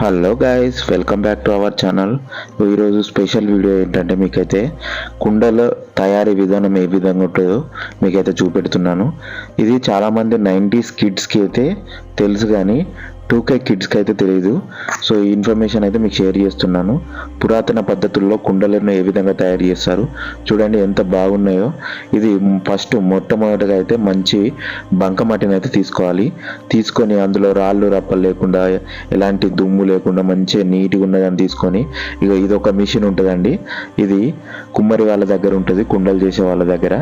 Hello guys welcome back to our channel ఈరోజు special video ఏంటంటే మీకైతే కుండల తయారీ విధానం ఏ విధంగా ఉంటుందో మీకైతే చూపెడుతున్నాను. ఇది చాలామంది నైంటీస్ కిడ్స్కి అయితే తెలుసు కానీ టూ కే కిడ్స్కి అయితే తెలియదు సో ఈ ఇన్ఫర్మేషన్ అయితే మీకు షేర్ చేస్తున్నాను. పురాతన పద్ధతుల్లో కుండలను ఏ విధంగా తయారు చేస్తారు చూడండి ఎంత బాగున్నాయో. ఇది ఫస్ట్ మొట్టమొదటిగా అయితే మంచి బంకమట్టిని అయితే తీసుకోవాలి. తీసుకొని అందులో రాళ్ళు రప్పలు లేకుండా ఎలాంటి దుమ్ము లేకుండా మంచిగా నీట్గా ఉన్నదని తీసుకొని ఇక ఇది ఒక మిషన్ ఉంటుందండి. ఇది కుమ్మరి వాళ్ళ దగ్గర ఉంటుంది కుండలు చేసే వాళ్ళ దగ్గర.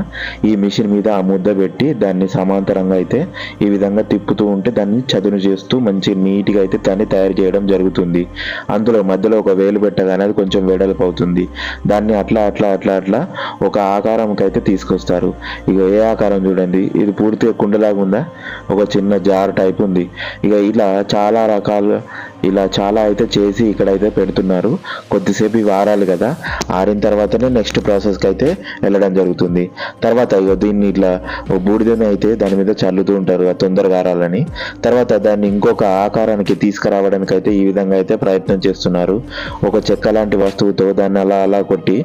ఈ మిషన్ మీద ఆ ముద్ద పెట్టి దాన్ని సమాంతరంగా అయితే ఈ విధంగా తిప్పుతూ ఉంటే దాన్ని చదును చేస్తూ మంచి నీట్గా అయితే దాన్ని తయారు చేయడం జరుగుతుంది. అందులో మధ్యలో ఒక వేలు పెట్టగానే అది కొంచెం వెడల్పు అవుతుంది. దాన్ని అట్లా అట్లా అట్లా అట్లా ఒక ఆకారంకి అయితే తీసుకొస్తారు. ఇక ఏ ఆకారం చూడండి. ఇది పూర్తిగా కుండలాగా ఉందా? ఒక చిన్న జార్ టైప్ ఉంది. ఇక ఇలా చాలా రకాల ఇలా చాలా అయితే చేసి ఇక్కడైతే పెడుతున్నారు. కొద్దిసేపు ఇవి ఆరాలి కదా. ఆరిన తర్వాతనే నెక్స్ట్ ప్రాసెస్కి అయితే వెళ్ళడం జరుగుతుంది. తర్వాత ఇక దీన్ని ఇట్లా ఓ బూడిదని అయితే దాని మీద చల్లుతూ ఉంటారు తొందరగా ఆరాలని. తర్వాత దాన్ని ఇంకొక ఆకారానికి తీసుకురావడానికి అయితే ఈ విధంగా అయితే ప్రయత్నం చేస్తున్నారు. ఒక చెక్క లాంటి వస్తువుతో దాన్ని అలా అలా కొట్టి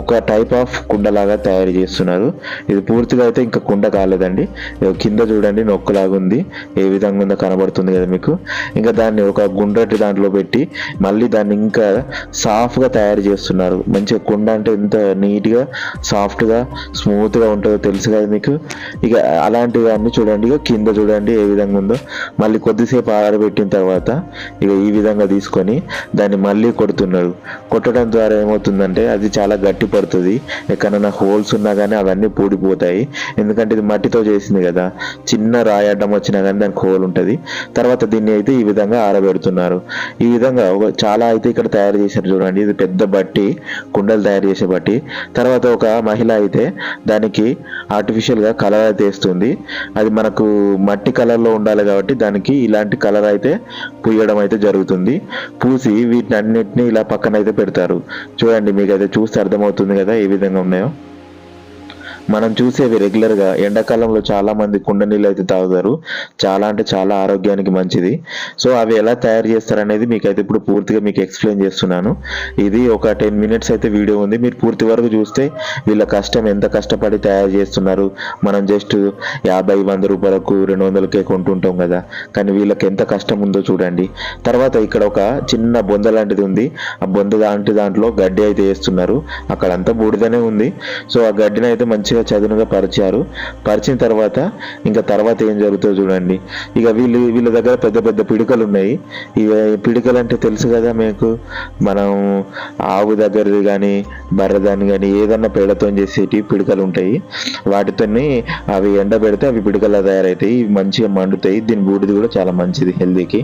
ఒక టైప్ ఆఫ్ కుండలాగా తయారు చేస్తున్నారు. ఇది పూర్తిగా అయితే ఇంకా కుండ కాలేదండి. కింద చూడండి నొక్కులాగా ఉంది ఏ విధంగా ఉందో కనబడుతుంది కదా మీకు. ఇంకా దాన్ని ఒక గుండ్రటి దాంట్లో పెట్టి మళ్ళీ దాన్ని ఇంకా సాఫ్ట్గా తయారు చేస్తున్నారు. మంచిగా కుండ అంటే ఎంత నీట్గా సాఫ్ట్గా స్మూత్గా ఉంటుందో తెలుసు కదా మీకు. ఇక అలాంటివన్నీ చూడండి. ఇక కింద చూడండి ఏ విధంగా ఉందో. మళ్ళీ కొద్దిసేపు ఆరబెట్టిన తర్వాత ఇక ఈ విధంగా తీసుకొని దాన్ని మళ్ళీ కొడుతున్నారు. కొట్టడం ద్వారా ఏమవుతుందంటే అది చాలా గట్టి పడుతుంది. ఎక్కడైనా హోల్స్ ఉన్నా కానీ అవన్నీ పూడిపోతాయి. ఎందుకంటే ఇది మట్టితో చేసింది కదా. చిన్న రాయి అడ్డం వచ్చినా కానీ దానికి హోల్ ఉంటుంది. తర్వాత దీన్ని అయితే ఈ విధంగా ఆరబెడుతున్నారు. ఈ విధంగా ఒక చాలా అయితే ఇక్కడ తయారు చేశారు చూడండి. ఇది పెద్ద బట్టి కుండలు తయారు చేసే బట్టి. తర్వాత ఒక మహిళ అయితే దానికి ఆర్టిఫిషియల్గా కలర్ అయితే వేస్తుంది. అది మనకు మట్టి కలర్లో ఉండాలి కాబట్టి దానికి ఇలాంటి కలర్ అయితే పూయడం అయితే జరుగుతుంది. పూసి వీటిని అన్నిటిని ఇలా పక్కన అయితే పెడతారు. చూడండి మీకు అయితే చూస్తే అర్థమవుతుంది కదా ఏ విధంగా ఉన్నాయో. మనం చూసేవి రెగ్యులర్గా ఎండాకాలంలో చాలా మంది కుండ నీళ్ళు అయితే తాగుతారు. చాలా అంటే చాలా ఆరోగ్యానికి మంచిది. సో అవి ఎలా తయారు చేస్తారనేది మీకు అయితే ఇప్పుడు పూర్తిగా మీకు ఎక్స్ప్లెయిన్ చేస్తున్నాను. ఇది ఒక టెన్ మినిట్స్ అయితే వీడియో ఉంది. మీరు పూర్తి వరకు చూస్తే వీళ్ళ కష్టం ఎంత కష్టపడి తయారు చేస్తున్నారు. మనం జస్ట్ యాభై వంద రూపాయలకు రెండు వందలకే కొంటుంటాం కదా. కానీ వీళ్ళకి ఎంత కష్టం ఉందో చూడండి. తర్వాత ఇక్కడ ఒక చిన్న బొంద లాంటిది ఉంది. ఆ బొంద లాంటి దాంట్లో గడ్డి అయితే వేస్తున్నారు. అక్కడంతా బూడిదనే ఉంది. సో ఆ గడ్డిని అయితే మంచిగా చదునుగా పరిచారు. పరిచిన తర్వాత ఇంకా తర్వాత ఏం జరుగుతుందో చూడండి. ఇక వీళ్ళు వీళ్ళ దగ్గర పెద్ద పెద్ద పిడికలు ఉన్నాయి ఇక పిడికలు అంటే తెలుసు కదా మీకు. మనం ఆవు దగ్గరది కానీ బర్రెదాన్ని కానీ ఏదన్నా పేడతో చేసేటి పిడికలు ఉంటాయి వాటితోని అవి ఎండబెడితే అవి పిడికలా తయారవుతాయి మంచిగా మండుతాయి. దీని బూడిది కూడా చాలా మంచిది హెల్తీకి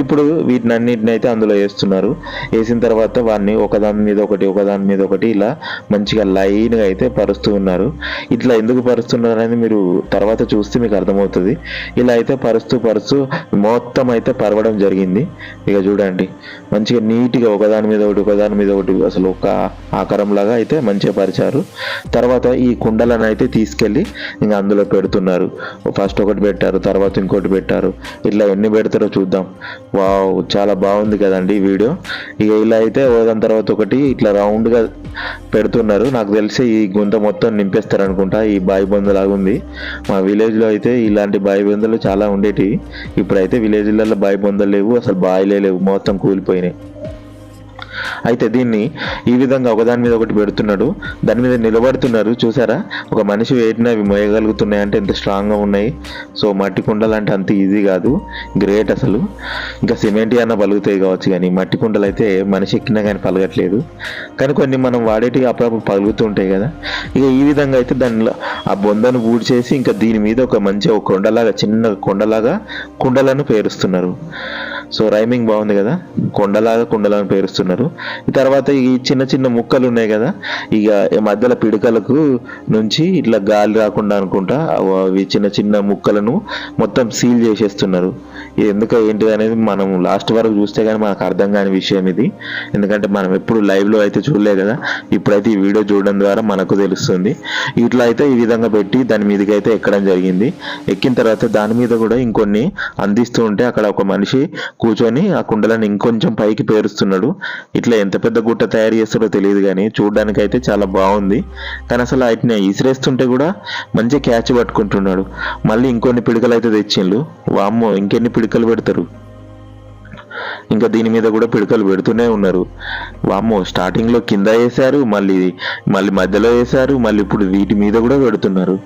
ఇప్పుడు వీటిని అన్నిటిని అయితే అందులో వేస్తున్నారు. వేసిన తర్వాత వాడిని ఒకదాని మీద ఒకటి ఒకదాని మీద ఒకటి ఇలా మంచిగా లైన్గా అయితే పరుస్తూ ఉన్నారు. ఇట్లా ఎందుకు పరుస్తున్నారు అనేది మీరు తర్వాత చూస్తే మీకు అర్థమవుతుంది. ఇలా అయితే పరుస్తూ పరుస్తూ మొత్తం అయితే పరవడం జరిగింది. ఇక చూడండి మంచిగా నీట్గా ఒకదాని మీద ఒకటి ఒకదాని మీద ఒకటి అసలు ఒక ఆకారంలాగా అయితే మంచిగా పరిచారు. తర్వాత ఈ కుండలను అయితే తీసుకెళ్ళి ఇంకా అందులో పెడుతున్నారు. ఫస్ట్ ఒకటి పెట్టారు తర్వాత ఇంకోటి పెట్టారు. ఇట్లా ఎన్ని పెడతారో చూద్దాం. వావ్ చాలా బాగుంది కదండి ఈ వీడియో. ఇక ఇలా అయితే దాని తర్వాత ఒకటి ఇట్లా రౌండ్గా పెడుతున్నారు. నాకు తెలిసి ఈ గుంత మొత్తం నింపేస్తారు. అనుకుంటా ఈ బావి బొంద లాగా ఉంది. మా విలేజ్లో అయితే ఇలాంటి బాయి బొందలు చాలా ఉండేటివి. ఇప్పుడైతే విలేజ్లలో బాయి బొందలు లేవు అసలు బాయిలే లేవు మొత్తం కూలిపోయినాయి. అయితే దీన్ని ఈ విధంగా ఒకదాని మీద ఒకటి పెడుతున్నాడు. దాని మీద నిలబడుతున్నారు. చూసారా? ఒక మనిషి వేటిన అవి మోయగలుగుతున్నాయి అంటే ఎంత స్ట్రాంగ్గా ఉన్నాయి. సో మట్టి కుండలు అంటే అంత ఈజీ కాదు. గ్రేట్ అసలు. ఇంకా సిమెంట్ అన్న పలుగుతాయి కావచ్చు కానీ మట్టి కుండలు అయితే మనిషి ఎక్కినా కానీ పలగట్లేదు కానీ కొన్ని మనం వాడేటి అప్పుడప్పుడు పలుగుతూ ఉంటాయి కదా. ఇక ఈ విధంగా అయితే దానిలో ఆ బొందను బూడి చేసి ఇంకా దీని మీద ఒక మంచి ఒక కొండలాగా చిన్న కొండలాగా కుండలను పేరుస్తున్నారు. సో రైమింగ్ బాగుంది కదా. కొండలాగా కొండలని పేరుస్తున్నారు. తర్వాత ఈ చిన్న చిన్న ముక్కలు ఉన్నాయి కదా. ఇక ఈ మధ్యలో పిడకలకు నుంచి ఇట్లా గాలి రాకుండా అనుకుంటా అవి చిన్న చిన్న ముక్కలను మొత్తం సీల్ చేసేస్తున్నారు. ఇది ఎందుకు ఏంటిది అనేది మనం లాస్ట్ వరకు చూస్తే కానీ మనకు అర్థం కాని విషయం ఇది. ఎందుకంటే మనం ఎప్పుడు లైవ్లో అయితే చూడలే కదా. ఇప్పుడైతే ఈ వీడియో చూడడం ద్వారా మనకు తెలుస్తుంది. ఇట్లా అయితే ఈ విధంగా పెట్టి దాని మీదకి అయితే ఎక్కడం జరిగింది. ఎక్కిన తర్వాత దాని మీద కూడా ఇంకొన్ని అందిస్తూ ఉంటే అక్కడ ఒక మనిషి కూర్చొని ఆ కుండలను ఇంకొంచెం పైకి పేరుస్తున్నాడు. ఇట్లా ఎంత పెద్ద గుట్ట తయారు చేస్తాడో తెలియదు కానీ చూడడానికి అయితే చాలా బాగుంది. కానీ అసలు వాటిని ఇసిరేస్తుంటే కూడా మంచి క్యాచ్ పట్టుకుంటున్నాడు. మళ్ళీ ఇంకొన్ని పిడకలు అయితే తెచ్చిండు వామ్మో ఇంకెన్ని పిడకలు పెడతారు? ఇంకా దీని మీద కూడా పిడకలు పెడుతూనే ఉన్నారు. వామ్మో స్టార్టింగ్లో కింద వేశారు మళ్ళీ మళ్ళీ మధ్యలో వేశారు మళ్ళీ ఇప్పుడు వీటి మీద కూడా పెడుతున్నారు.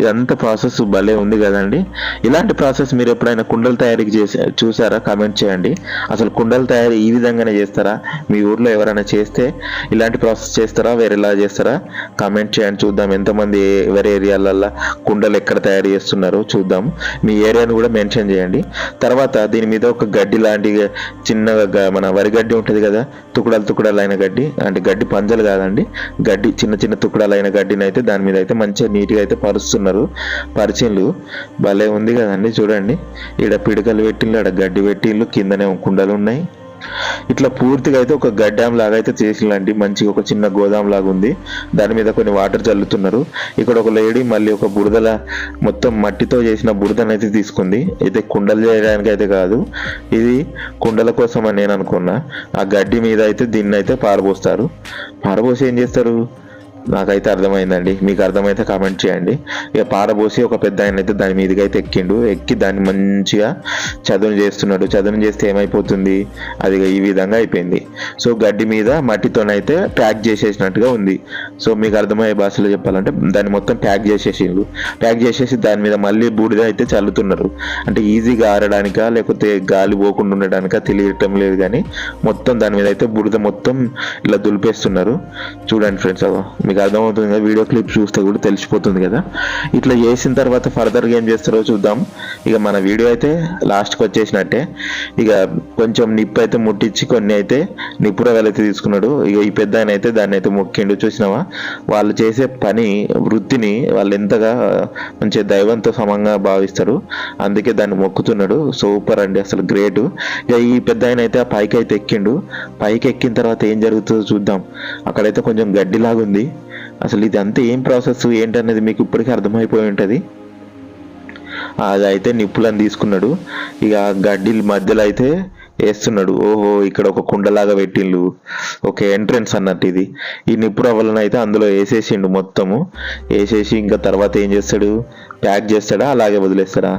ఇదంతా ప్రాసెస్ భలే ఉంది కదండి. ఇలాంటి ప్రాసెస్ మీరు ఎప్పుడైనా కుండలు తయారీకి చేసే చూసారా? కామెంట్ చేయండి. అసలు కుండలు తయారీ ఈ విధంగానే చేస్తారా? మీ ఊర్లో ఎవరైనా చేస్తే ఇలాంటి ప్రాసెస్ చేస్తారా? వేరేలా చేస్తారా? కామెంట్ చేయండి చూద్దాం. ఎంతమంది వేరే ఎవరి ఏరియాలల్లో కుండలు ఎక్కడ తయారు చేస్తున్నారో? చూద్దాం. మీ ఏరియాను కూడా మెన్షన్ చేయండి. తర్వాత దీని మీద ఒక గడ్డి లాంటి చిన్నగా మన వరి గడ్డి ఉంటుంది కదా తుకుడాలు తుకుడాలు అయిన గడ్డి అంటే గడ్డి పంజలు కాదండి గడ్డి చిన్న చిన్న తుకుడాలు అయిన గడ్డిని అయితే దాని మీద అయితే మంచిగా నీట్గా అయితే పరుస్తున్నారు పరిచయలు భలే ఉంది కదండి చూడండి. ఈడ పిడకలు పెట్టిండ్రు ఆడ గడ్డి పెట్టిళ్ళు కిందనే కుండలు ఉన్నాయి. ఇట్లా పూర్తిగా అయితే ఒక గడ్డాం లాగా అయితే చేసిందండి మంచిగా ఒక చిన్న గోదాం లాగా ఉంది. దాని మీద కొన్ని వాటర్ చల్లుతున్నారు. ఇక్కడ ఒక లేడీ మళ్ళీ ఒక బురదల మొత్తం మట్టితో చేసిన బురదను అయితే తీసుకుంది. అయితే కుండలు చేయడానికి అయితే కాదు. ఇది కుండల కోసం అని నేను అనుకున్నా. ఆ గడ్డి మీద అయితే దీన్ని అయితే పారబోస్తారు. పారబోసి ఏం చేస్తారు? నాకైతే అర్థమైందండి. మీకు అర్థమైతే కామెంట్ చేయండి. ఇక పారబోసి ఒక పెద్ద ఆయన అయితే దాని మీదకి అయితే ఎక్కిండు. ఎక్కి దాన్ని మంచిగా చదును చేస్తున్నాడు. చదును చేస్తే ఏమైపోతుంది? అది ఈ విధంగా అయిపోయింది. సో గడ్డి మీద మట్టితోనైతే ప్యాక్ చేసేసినట్టుగా ఉంది. సో మీకు అర్థమయ్యే భాషలో చెప్పాలంటే దాన్ని మొత్తం ప్యాక్ చేసేసిండు. ప్యాక్ చేసేసి దాని మీద మళ్ళీ బూడిద అయితే చల్లుతున్నారు. అంటే ఈజీగా ఆరడానికా లేకపోతే గాలి పోకుండా ఉండడానికా తెలియటం లేదు కానీ మొత్తం దాని మీద అయితే బూడిద మొత్తం ఇలా దులిపేస్తున్నారు. చూడండి ఫ్రెండ్స్ మీకు మీకు అర్థమవుతుంది కదా వీడియో క్లిప్ చూస్తే కూడా తెలిసిపోతుంది కదా. ఇట్లా చేసిన తర్వాత ఫర్దర్గా ఏం చేస్తారో చూద్దాం. ఇక మన వీడియో అయితే లాస్ట్కి వచ్చేసినట్టే. ఇక కొంచెం నిప్పు అయితే ముట్టించి కొన్ని అయితే నిప్పు అయితే తీసుకున్నాడు. ఇక ఈ పెద్ద ఆయన అయితే దాన్ని అయితే మొక్కిండు. చూసినావా? వాళ్ళు చేసే పని వృత్తిని వాళ్ళు ఎంతగా మంచి దైవంతో సమంగా భావిస్తారు అందుకే దాన్ని మొక్కుతున్నాడు. సూపర్ అండి అసలు గ్రేట్. ఇక ఈ పెద్ద ఆయన అయితే ఆ పైకి అయితే ఎక్కిండు. పైకి ఎక్కిన తర్వాత ఏం జరుగుతుందో చూద్దాం. అక్కడైతే కొంచెం గడ్డిలాగుంది. అసలు ఇది ఏం ప్రాసెస్? ఏంటనేది మీకు ఇప్పటికీ అర్థమైపోయి ఉంటుంది. అది అయితే నిప్పులను తీసుకున్నాడు. ఇక గడ్డి మధ్యలో అయితే వేస్తున్నాడు. ఓహో ఇక్కడ ఒక కుండలాగా పెట్టిండు ఒక ఎంట్రన్స్ అన్నట్టు ఇది. ఈ నిప్పు రవ్వలను అయితే అందులో వేసేసిండు మొత్తము. వేసేసి ఇంకా తర్వాత ఏం చేస్తాడు? ప్యాక్ చేస్తాడా? అలాగే వదిలేస్తాడా?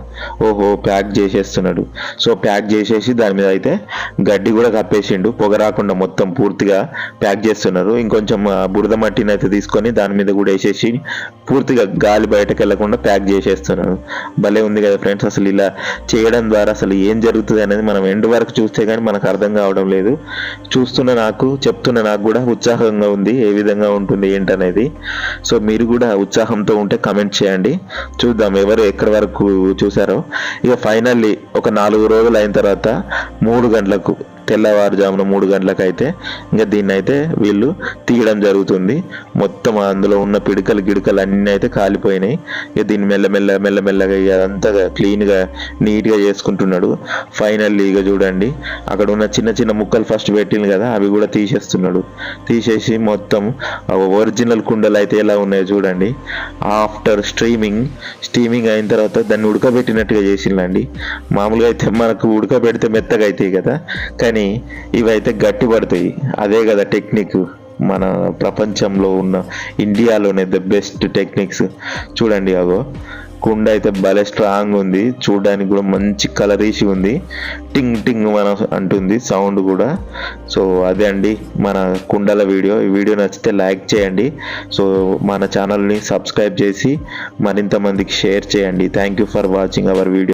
ఓహో ప్యాక్ చేసేస్తున్నాడు. సో ప్యాక్ చేసేసి దాని మీద అయితే గడ్డి కూడా కప్పేసిండు. పొగ రాకుండా మొత్తం పూర్తిగా ప్యాక్ చేస్తున్నారు. ఇంకొంచెం బురద మట్టిని అయితే తీసుకొని దాని మీద కూడా వేసేసి పూర్తిగా గాలి బయటకు వెళ్ళకుండా ప్యాక్ చేసేస్తున్నారు. భలే ఉంది కదా ఫ్రెండ్స్ అసలు ఇలా చేయడం ద్వారా అసలు ఏం జరుగుతుంది అనేది మనం ఎండ్ వరకు చూస్తే కానీ మనకు అర్థం కావడం లేదు. చూస్తున్న నాకు చెప్తున్న నాకు కూడా ఉత్సాహంగా ఉంది. ఏ విధంగా ఉంటుంది ఏంటనేది. సో మీరు కూడా ఉత్సాహంతో ఉంటే కమెంట్ చేయండి. చూద్దాం ఎవరు ఎక్కడి వరకు చూసారో. ఇక ఫైనల్లీ ఒక నాలుగు రోజులు అయిన తర్వాత మూడు గంటలకు తెల్లవారుజామున మూడు గంటలకు అయితే ఇంకా దీన్ని అయితే వీళ్ళు తీయడం జరుగుతుంది. మొత్తం అందులో ఉన్న పిడకలు గిడకలు అన్నీ అయితే కాలిపోయినాయి. ఇక దీన్ని మెల్లమెల్ల మెల్లమెల్లగా ఇక అంతగా క్లీన్గా నీట్గా చేసుకుంటున్నాడు. ఫైనల్లీ ఇక చూడండి అక్కడ ఉన్న చిన్న చిన్న ముక్కలు ఫస్ట్ పెట్టింది కదా అవి కూడా తీసేస్తున్నాడు. తీసేసి మొత్తం ఒరిజినల్ కుండలు అయితే ఎలా ఉన్నాయో చూడండి. ఆఫ్టర్ స్ట్రీమింగ్ స్టీమింగ్ అయిన తర్వాత దాన్ని ఉడకబెట్టినట్టుగా చేసిందండి మామూలుగా అయితే మనకు ఉడకబెడితే మెత్తగా అవుతాయి కదా కానీ ఇవైతే గట్టి పడతాయి అదే కదా టెక్నిక్. మన ప్రపంచంలో ఉన్న ఇండియాలోనే ద బెస్ట్ టెక్నిక్స్. చూడండి అగో కుండ అయితే భలే స్ట్రాంగ్ ఉంది. చూడడానికి కూడా మంచి కలరీసి ఉంది. టింగ్ టింగ్ మన అంటుంది సౌండ్ కూడా. సో అదే అండి మన కుండల వీడియో. ఈ వీడియో నచ్చితే లైక్ చేయండి. సో మన ఛానల్ని సబ్స్క్రైబ్ చేసి మరింత మందికి షేర్ చేయండి. Thank you for watching our video